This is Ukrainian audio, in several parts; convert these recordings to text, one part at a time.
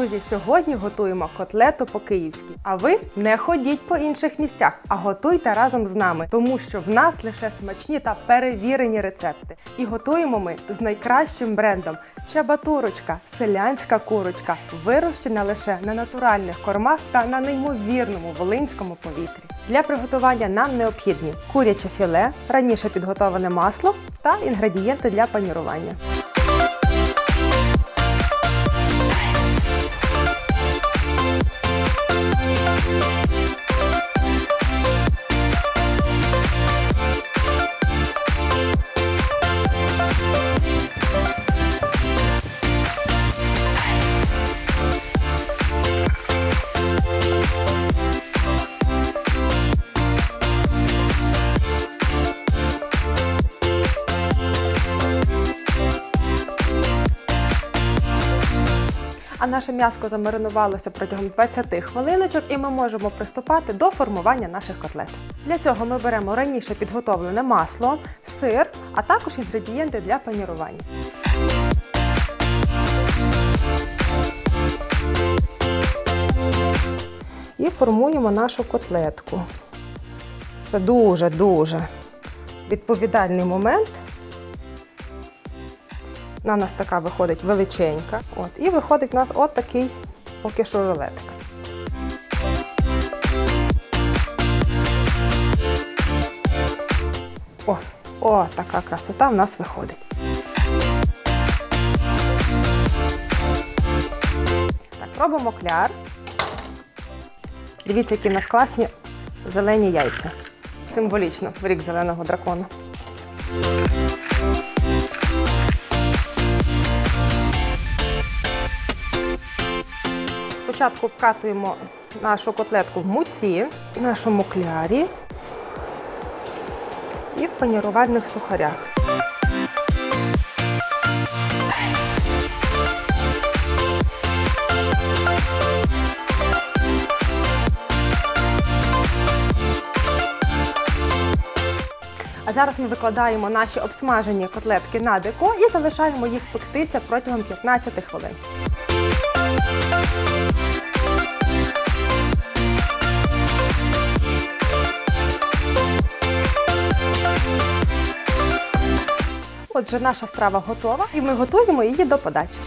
Друзі, сьогодні готуємо котлету по-київськи. А ви не ходіть по інших місцях, а готуйте разом з нами, тому що в нас лише смачні та перевірені рецепти. І готуємо ми з найкращим брендом Чабатурочка, селянська курочка, вирощена лише на натуральних кормах та на неймовірному волинському повітрі. Для приготування нам необхідні куряче філе, раніше підготовлене масло та інгредієнти для панірування. А наше м'яско замаринувалося протягом 20 хвилиночок, і ми можемо приступати до формування наших котлет. Для цього ми беремо раніше підготовлене масло, сир, а також інгредієнти для панірування. І формуємо нашу котлетку. Це дуже-дуже відповідальний момент. На нас така виходить величенька. От, і виходить у нас от такий поки що рулетик. О, о, така красота в нас виходить. Так, робимо кляр. Дивіться, які в нас класні зелені яйця. Символічно в рік зеленого дракона. Спочатку вкатуємо нашу котлетку в муці, в нашому клярі і в панірувальних сухарях. А зараз ми викладаємо наші обсмажені котлетки на деко і залишаємо їх пектися протягом 15 хвилин. Отже, наша страва готова, і ми готуємо її до подачі.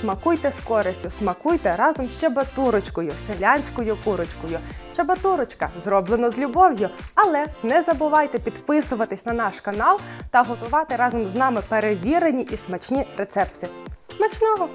Смакуйте з користю, смакуйте разом з чабатурочкою, селянською курочкою. Чабатурочка зроблено з любов'ю, але не забувайте підписуватись на наш канал та готувати разом з нами перевірені і смачні рецепти. Смачного!